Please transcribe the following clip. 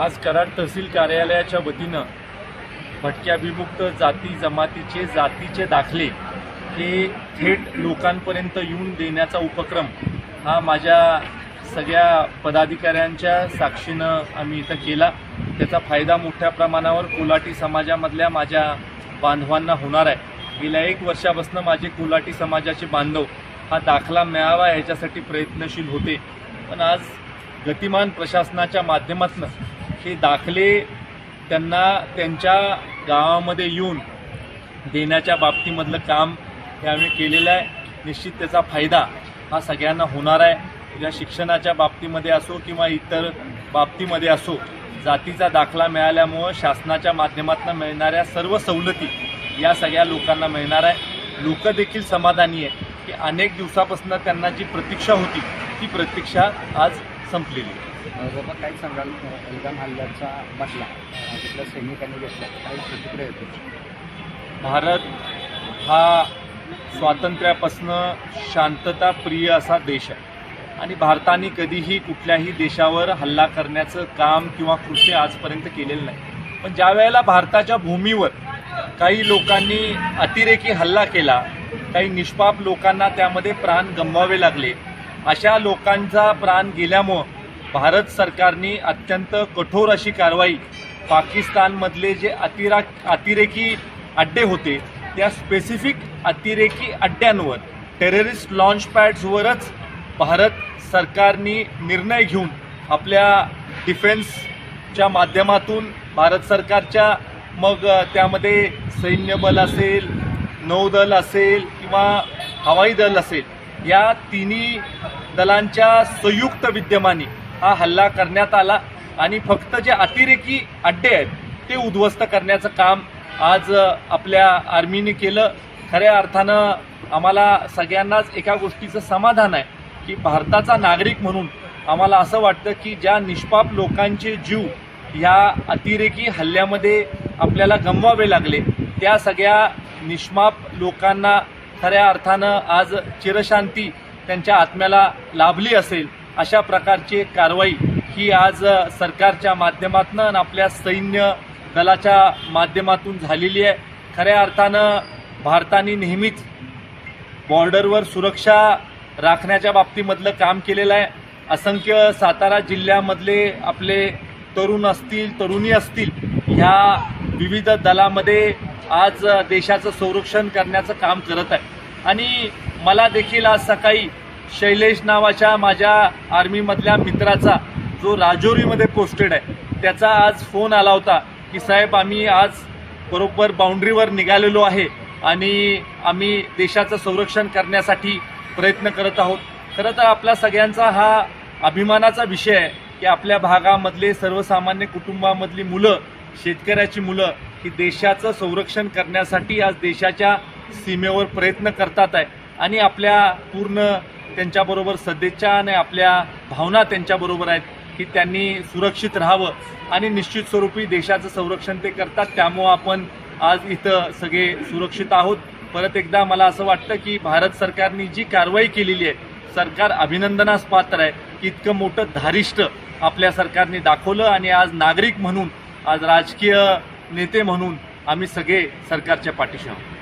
आज कराड तहसील कार्यालयाच्या वतीनं भटक्या विमुक्त जाती जमातीचे जातीचे दाखले हे थेट लोकांपर्यंत येऊन देण्याचा उपक्रम हा माझ्या सगळ्या पदाधिकाऱ्यांच्या साक्षीनं आम्ही इथं केला. त्याचा फायदा मोठ्या प्रमाणावर कोलाटी समाजामधल्या माझ्या बांधवांना होणार आहे. गेल्या एक वर्षापासून माझे कोलाटी समाजाचे बांधव हा दाखला मिळावा ह्याच्यासाठी प्रयत्नशील होते. पण आज गतिमान प्रशासनाच्या माध्यमातून हे दाखले त्यांना त्यांच्या गावामध्ये येऊन देण्याच्या बाबतीमधलं काम हे आम्ही केलेलं आहे. निश्चित त्याचा फायदा हा सगळ्यांना होणार आहे. या शिक्षणाच्या बाबतीमध्ये असो किंवा इतर बाबतीमध्ये असो जातीचा दाखला मिळाल्यामुळं शासनाच्या माध्यमातून मिळणाऱ्या सर्व सवलती या सगळ्या लोकांना मिळणार आहे. लोक देखील समाधानी आहे की अनेक दिवसापासून त्यांना जी प्रतीक्षा होती ती प्रतीक्षा आज संपलेली. बाबा काय सांगाल? एल्गाम हल्ल्याचा बदला तिथल्या सैनिकांनी घेतला काही प्रतिक्रिया येते? भारत हा स्वातंत्र्यापासनं शांतताप्रिय असा देश आहे. आणि भारताने कधीही कुठल्याही देशावर हल्ला करण्याचं काम किंवा कृत्य आजपर्यंत केलेलं नाही. पण ज्या वेळेला भारताच्या भूमीवर काही लोकांनी अतिरेकी हल्ला केला काही निष्पाप लोकांना त्यामध्ये प्राण गमवावे लागले अशा लोकांचा प्राण गेल्यामुळं भारत सरकारने अत्यंत कठोर अशी कारवाई पाकिस्तानमधले जे अतिरा अतिरेकी अड्डे होते त्या स्पेसिफिक अतिरेकी अड्ड्यांवर टेररिस्ट लॉन्च पॅड्सवरच भारत सरकारने निर्णय घेऊन आपल्या डिफेन्सच्या माध्यमातून भारत सरकारच्या मग त्यामध्ये सैन्यबल असेल नौदल असेल किंवा हवाई दल असेल या तिन्ही दलांच्या संयुक्त विद्यमाने हा हल्ला करण्यात आला आणि फक्त जे अतिरेकी अड्डे आहेत ते उद्ध्वस्त करण्याचं काम आज आपल्या आर्मीने केलं. खऱ्या अर्थानं आम्हाला सगळ्यांनाच एका गोष्टीचं समाधान आहे की भारताचा नागरिक म्हणून आम्हाला असं वाटतं की ज्या निष्पाप लोकांचे जीव ह्या अतिरेकी हल्ल्यामध्ये आपल्याला गमवावे लागले त्या सगळ्या निष्पाप लोकांना खऱ्या अर्थानं आज चिरशांती त्यांच्या आत्म्याला लाभली असेल अशा प्रकारची कारवाई ही आज सरकारच्या माध्यमातून आणि आपल्या सैन्य दलाच्या माध्यमातून झालेली आहे. खऱ्या अर्थानं भारताने नेहमीच बॉर्डरवर सुरक्षा राखण्याच्या बाबतीमधलं काम केलेलं आहे. असंख्य सातारा जिल्ह्यामधले आपले तरुण असतील तरुणी असतील ह्या विविध दलामध्ये आज देशाचं संरक्षण करण्याचं काम करत आहे आणि मला देखील आज सकाळी शैलेश नावाच्या माझ्या आर्मीमधल्या मित्राचा जो राजौरीमध्ये पोस्टेड आहे त्याचा आज फोन आला होता की साहेब आम्ही आज बरोबर बाउंड्रीवर निघालेलो आहे आणि आम्ही देशाचं संरक्षण करण्यासाठी प्रयत्न करत आहोत. खरं तर आपल्या सगळ्यांचा हा अभिमानाचा विषय आहे की आपल्या भागामधले सर्वसामान्य कुटुंबामधली मुलं शेतकऱ्याची मुलं ही देशाचं संरक्षण करण्यासाठी आज देशाच्या सीमेवर प्रयत्न करतात आहे. आणि आपल्या पूर्ण त्यांच्याबरोबर सदिच्छा आणि आपल्या भावना त्यांच्याबरोबर आहेत की त्यांनी सुरक्षित राहावं आणि निश्चित स्वरूपी देशाचं संरक्षण ते करतात. त्यामुळं आपण आज इथं सगळे सुरक्षित आहोत. परत एकदा मला असं वाटतं की भारत सरकारने जी कारवाई केलेली आहे सरकार अभिनंदनास पात्र आहे की इतकं मोठं धारिष्ट आपल्या सरकारने दाखवलं. आणि आज नागरिक म्हणून आज राजकीय नेते म्हणून आम्ही सगळे सरकारच्या पाठीशी आहोत.